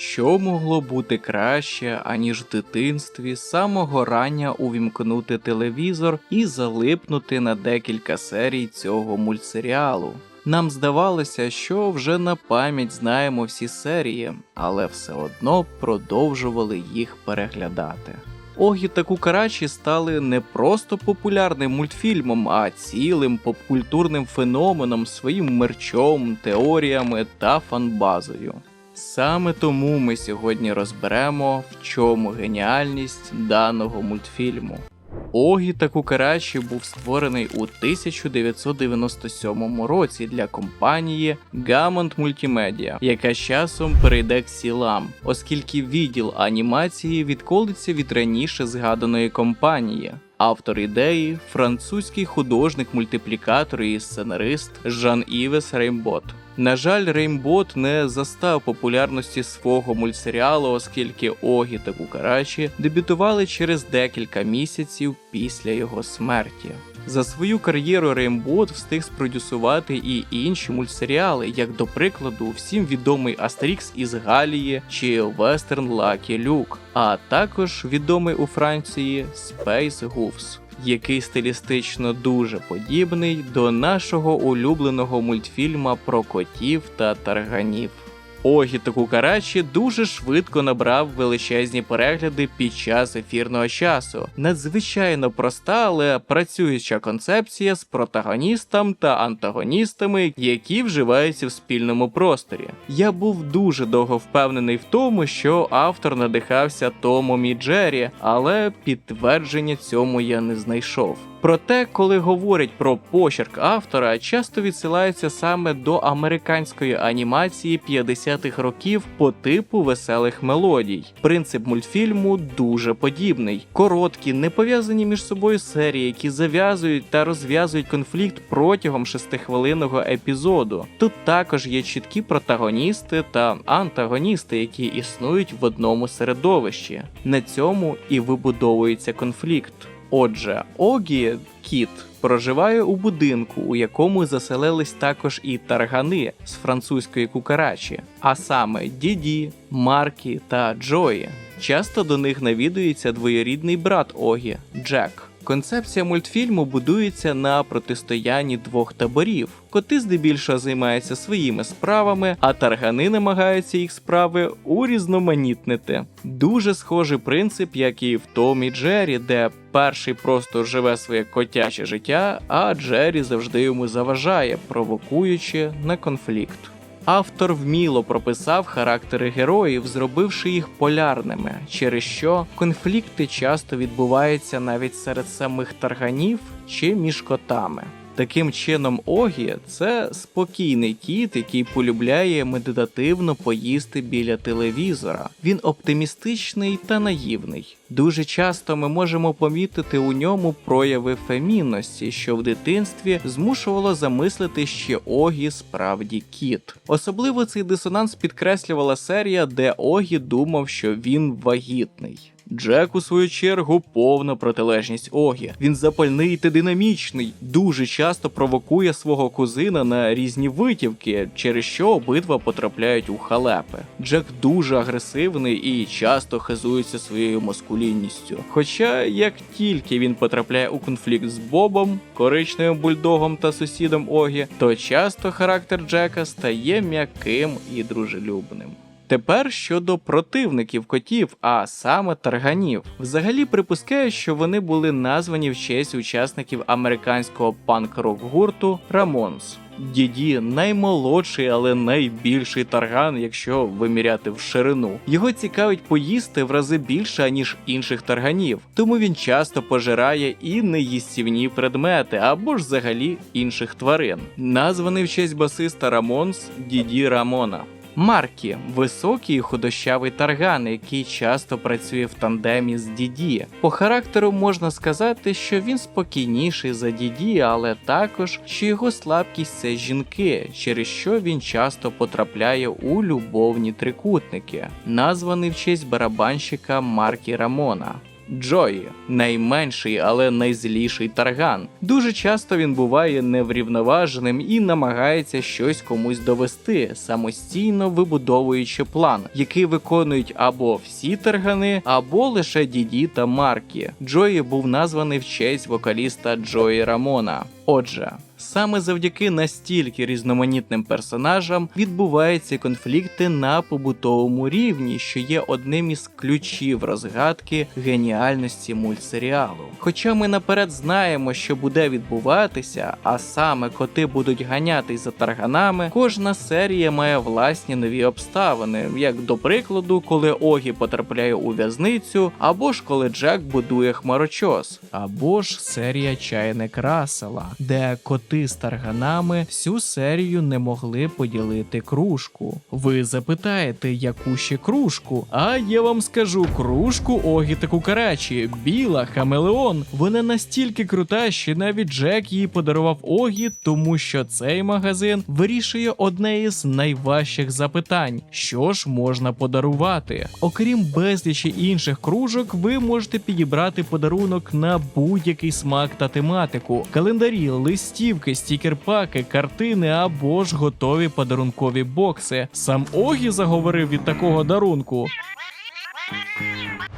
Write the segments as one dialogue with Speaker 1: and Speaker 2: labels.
Speaker 1: Що могло бути краще, аніж в дитинстві самого рання увімкнути телевізор і залипнути на декілька серій цього мультсеріалу? Нам здавалося, що вже на пам'ять знаємо всі серії, але все одно продовжували їх переглядати. Огі та Кукарачі стали не просто популярним мультфільмом, а цілим попкультурним феноменом своїм мерчом, теоріями та фанбазою. Саме тому ми сьогодні розберемо, в чому геніальність даного мультфільму. Огі та Кукарачі був створений у 1997 році для компанії Gammon Multimedia, яка з часом перейде к сілам, оскільки відділ анімації відколиться від раніше згаданої компанії. Автор ідеї французький художник-мультиплікатор і сценарист Жан Івес Реймбот. На жаль, Реймбот не застав популярності свого мультсеріалу, оскільки Огі та Кукарачі дебютували через декілька місяців після його смерті. За свою кар'єру Реймбот встиг спродюсувати і інші мультсеріали, як до прикладу, всім відомий Астерікс із Галії чи Вестерн Лакі Люк, а також відомий у Франції Space Goofs, який стилістично дуже подібний до нашого улюбленого мультфільма про котів та тарганів. Огі та Кукарачі дуже швидко набрав величезні перегляди під час ефірного часу. Надзвичайно проста, але працююча концепція з протагоністом та антагоністами, які вживаються в спільному просторі. Я був дуже довго впевнений в тому, що автор надихався Томом і Джері, але підтвердження цьому я не знайшов. Проте, коли говорять про почерк автора, часто відсилаються саме до американської анімації 50-х років по типу веселих мелодій. Принцип мультфільму дуже подібний: короткі, не пов'язані між собою серії, які зав'язують та розв'язують конфлікт протягом шестихвилинного епізоду. Тут також є чіткі протагоністи та антагоністи, які існують в одному середовищі. На цьому і вибудовується конфлікт. Отже, Огі кіт проживає у будинку, у якому заселились також і таргани з французької кукарачі, а саме Діді, Маркі та Джої. Часто до них навідується двоєрідний брат Огі Джек. Концепція мультфільму будується на протистоянні двох таборів. Коти здебільшого займаються своїми справами, а таргани намагаються їх справи урізноманітнити. Дуже схожий принцип, як і в Томі Джері, де перший просто живе своє котяче життя, а Джері завжди йому заважає, провокуючи на конфлікт. Автор вміло прописав характери героїв, зробивши їх полярними, через що конфлікти часто відбуваються навіть серед самих тарганів чи між котами. Таким чином, Огі це спокійний кіт, який полюбляє медитативно поїсти біля телевізора. Він оптимістичний та наївний. Дуже часто ми можемо помітити у ньому прояви фемінності, що в дитинстві змушувало замислити, що Огі справді кіт. Особливо цей дисонанс підкреслювала серія, де Огі думав, що він вагітний. Джек, у свою чергу, повна протилежність Огі. Він запальний та динамічний, дуже часто провокує свого кузина на різні витівки, через що обидва потрапляють у халепи. Джек дуже агресивний і часто хизується своєю маскулінністю. Хоча, як тільки він потрапляє у конфлікт з Бобом, коричневим бульдогом та сусідом Огі, то часто характер Джека стає м'яким і дружелюбним. Тепер щодо противників котів, а саме тарганів. Взагалі припускаю, що вони були названі в честь учасників американського панк-рок гурту Рамонс. Діді наймолодший, але найбільший тарган, якщо виміряти в ширину. Його цікавить поїсти в рази більше, ніж інших тарганів, тому він часто пожирає і неїстівні предмети або ж взагалі інших тварин. Названий в честь басиста Рамонс Діді Рамона. Маркі високий худощавий тарган, який часто працює в тандемі з Діді. По характеру можна сказати, що він спокійніший за Діді, але також що його слабкість це жінки, через що він часто потрапляє у любовні трикутники, названий в честь барабанщика Маркі Рамона. Джої, найменший, але найзліший тарган. Дуже часто він буває неврівноваженим і намагається щось комусь довести, самостійно вибудовуючи план, який виконують або всі таргани, або лише діді та Маркі. Джої був названий в честь вокаліста Джої Рамона. Отже, саме завдяки настільки різноманітним персонажам відбуваються конфлікти на побутовому рівні, що є одним із ключів розгадки геніальності мультсеріалу. Хоча ми наперед знаємо, що буде відбуватися, а саме коти будуть ганятись за тарганами, кожна серія має власні нові обставини, як до прикладу, коли Огі потрапляє у в'язницю, або ж коли Джек будує хмарочос, або ж серія чайник Рассела, де коти з тарганами всю серію не могли поділити кружку. Ви запитаєте, яку ще кружку? А я вам скажу кружку Огі та Кукарачі, біла хамелеон. Вона настільки крута, що навіть Джек її подарував Огі, тому що цей магазин вирішує одне із найважчих запитань: що ж можна подарувати? Окрім безлічі інших кружок, ви можете підібрати подарунок на будь-який смак та тематику: календарі, листівки, стікерпаки, картини або ж готові подарункові бокси. Сам Огі заговорив від такого дарунку.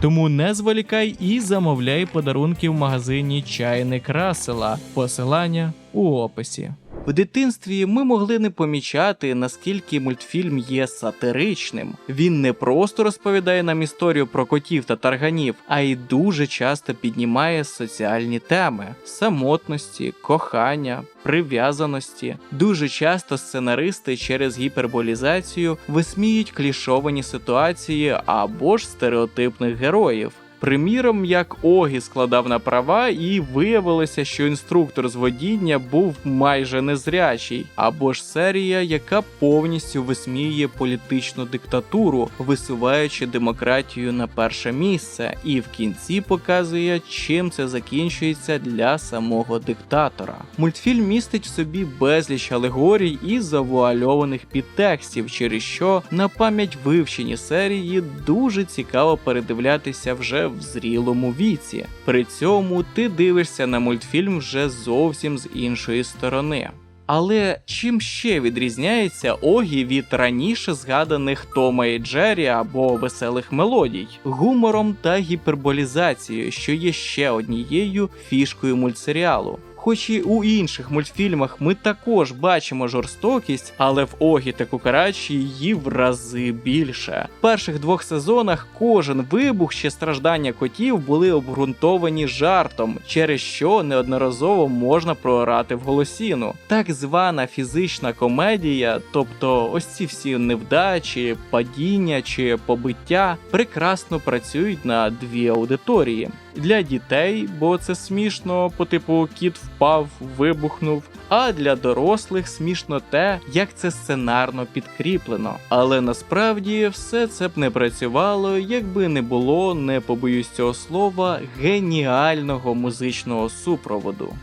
Speaker 1: Тому не зволікай і замовляй подарунки в магазині Чайник Расела. Посилання у описі. В дитинстві ми могли не помічати, наскільки мультфільм є сатиричним. Він не просто розповідає нам історію про котів та тарганів, а й дуже часто піднімає соціальні теми самотності, кохання, прив'язаності. Дуже часто сценаристи через гіперболізацію висміють клішовані ситуації або ж стереотипних героїв. Приміром, як Огі складав на права, і виявилося, що інструктор з водіння був майже незрячий, або ж серія, яка повністю висміює політичну диктатуру, висуваючи демократію на перше місце, і в кінці показує, чим це закінчується для самого диктатора. Мультфільм містить в собі безліч алегорій і завуальованих підтекстів, через що на пам'ять вивчені серії дуже цікаво передивлятися вже в зрілому віці. При цьому ти дивишся на мультфільм вже зовсім з іншої сторони. Але чим ще відрізняється Огі від раніше згаданих Тома і Джері або веселих мелодій, гумором та гіперболізацією, що є ще однією фішкою мультсеріалу. Хоч і у інших мультфільмах ми також бачимо жорстокість, але в Огі та Кукарачі її в рази більше. В перших двох сезонах кожен вибух чи страждання котів були обґрунтовані жартом, через що неодноразово можна проорати в голосіну. Так звана фізична комедія, тобто ось ці всі невдачі, падіння чи побиття, прекрасно працюють на дві аудиторії. Для дітей, бо це смішно, по типу кіт впав, вибухнув. А для дорослих смішно те, як це сценарно підкріплено. Але насправді все це б не працювало, якби не було, не побоюсь цього слова, геніального музичного супроводу.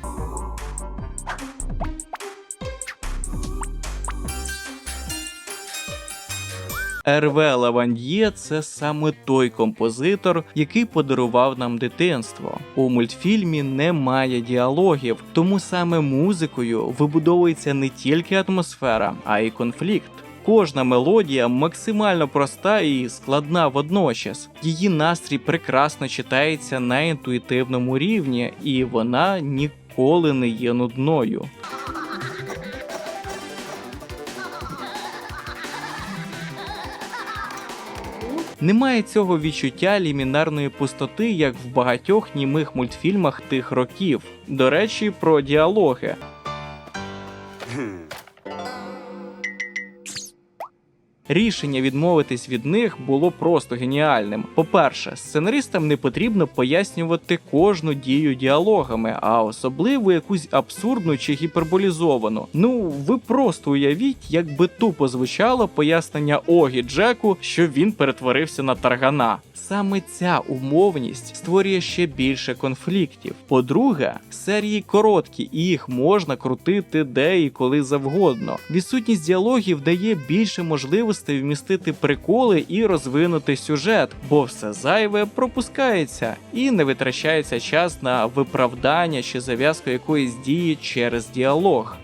Speaker 1: Ерве Лавандьє це саме той композитор, який подарував нам дитинство. У мультфільмі немає діалогів, тому саме музикою вибудовується не тільки атмосфера, а й конфлікт. Кожна мелодія максимально проста і складна водночас. Її настрій прекрасно читається на інтуїтивному рівні, і вона ніколи не є нудною. Немає цього відчуття лімінарної пустоти, як в багатьох німих мультфільмах тих років. До речі, про діалоги. Рішення відмовитись від них було просто геніальним. По-перше, сценаристам не потрібно пояснювати кожну дію діалогами, а особливо якусь абсурдну чи гіперболізовану. Ну, ви просто уявіть, як би тупо звучало пояснення Огі Джеку, що він перетворився на таргана. Саме ця умовність створює ще більше конфліктів. По-друге, серії короткі, і їх можна крутити де і коли завгодно. Відсутність діалогів дає більше можливостей можливостей вмістити приколи і розвинути сюжет, бо все зайве пропускається і не витрачається час на виправдання чи зав'язку якоїсь дії через діалог.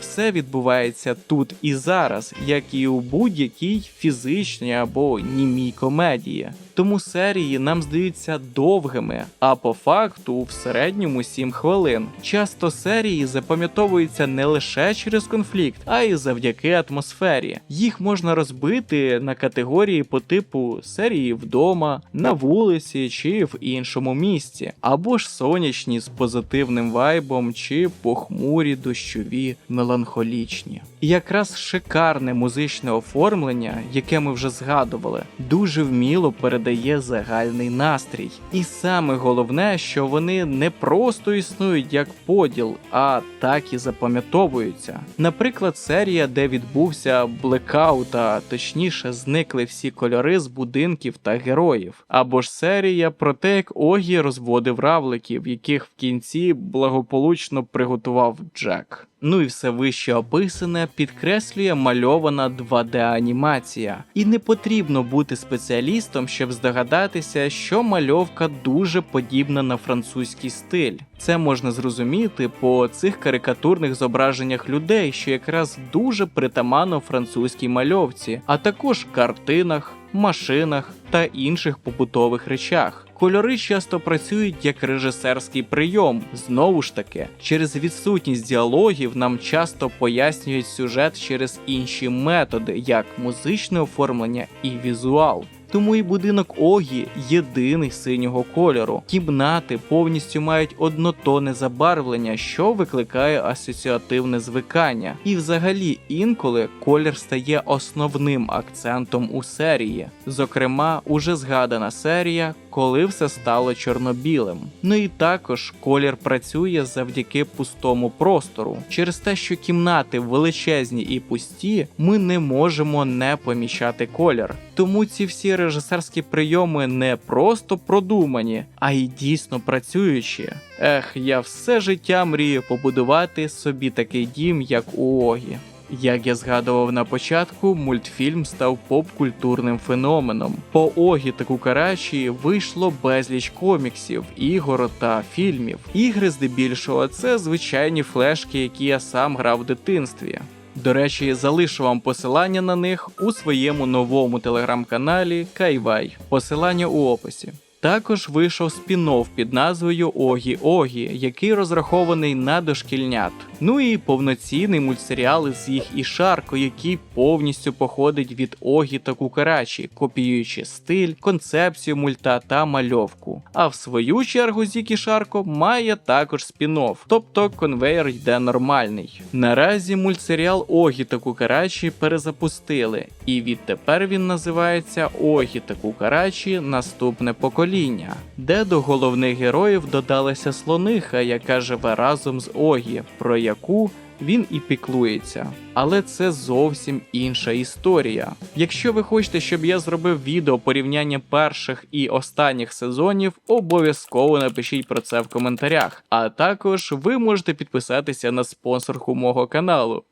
Speaker 1: Все відбувається тут і зараз, як і у будь-якій фізичній або німій комедії. Тому серії нам здаються довгими, а по факту в середньому 7 хвилин. Часто серії запам'ятовуються не лише через конфлікт, а й завдяки атмосфері. Їх можна розбити на категорії по типу серії вдома, на вулиці чи в іншому місці, або ж сонячні з позитивним вайбом, чи похмурі, дощові, меланхолічні. І якраз шикарне музичне оформлення, яке ми вже згадували, дуже вміло передає загальний настрій. І саме головне, що вони не просто існують як поділ, а так і запам'ятовуються. Наприклад, серія, де відбувся блекаут, а точніше зникли всі кольори з будинків та героїв, або ж серія про те, як Огі розводив равликів, яких в кінці благополучно приготував Джек. Ну і все вище описане підкреслює мальована 2D-анімація. І не потрібно бути спеціалістом, щоб здогадатися, що мальовка дуже подібна на французький стиль. Це можна зрозуміти по цих карикатурних зображеннях людей, що якраз дуже притаманно французькій мальовці, а також картинах, машинах та інших побутових речах. Кольори часто працюють як режисерський прийом. Знову ж таки, через відсутність діалогів нам часто пояснюють сюжет через інші методи, як музичне оформлення і візуал. Тому і будинок Огі єдиний синього кольору. Кімнати повністю мають однотонне забарвлення, що викликає асоціативне звикання. І взагалі інколи колір стає основним акцентом у серії. Зокрема, уже згадана серія, коли все стало чорно-білим. Ну і також колір працює завдяки пустому простору. Через те, що кімнати величезні і пусті, ми не можемо не помічати колір. Тому ці всі режисерські прийоми не просто продумані, а й дійсно працюючі. Ех, я все життя мрію побудувати собі такий дім, як у Огі. Як я згадував на початку, мультфільм став поп-культурним феноменом. По Огі та Кукарачі вийшло безліч коміксів, ігор та фільмів. Ігри здебільшого це звичайні флешки, які я сам грав в дитинстві. До речі, залишу вам посилання на них у своєму новому телеграм-каналі Кайвай. Посилання у описі. Також вийшов спін-офф під назвою Огі Огі, який розрахований на дошкільнят. Ну і повноцінний мультсеріал з їх і Шарко, який повністю походить від Огі та Кукарачі, копіюючи стиль, концепцію мульта та мальовку. А в свою чергу Зікі Шарко має також спін-офф, тобто конвейер йде нормальний. Наразі мультсеріал Огі та Кукарачі перезапустили, і відтепер він називається Огі та Кукарачі Наступне покоління, де до головних героїв додалася слониха, яка живе разом з Огі, про яку він і піклується. Але це зовсім інша історія. Якщо ви хочете, щоб я зробив відео порівняння перших і останніх сезонів, обов'язково напишіть про це в коментарях. А також ви можете підписатися на спонсорку мого каналу.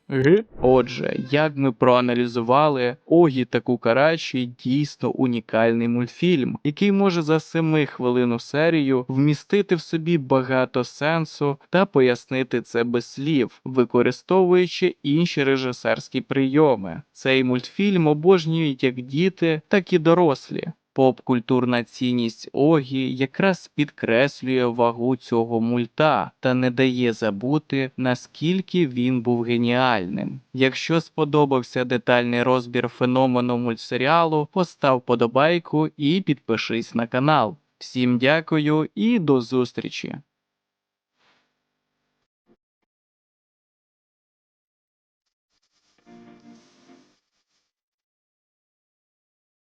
Speaker 1: Отже, як ми проаналізували, Огі та Кукарачі дійсно унікальний мультфільм, який може за 7 хвилину серію вмістити в собі багато сенсу та пояснити це без слів, використовуючи інші режисерські прийоми. Цей мультфільм обожнюють як діти, так і дорослі. Поп-культурна цінність Огі якраз підкреслює вагу цього мульта та не дає забути, наскільки він був геніальним. Якщо сподобався детальний розбір феномену мультсеріалу, постав подобайку і підпишись на канал. Всім дякую і до зустрічі!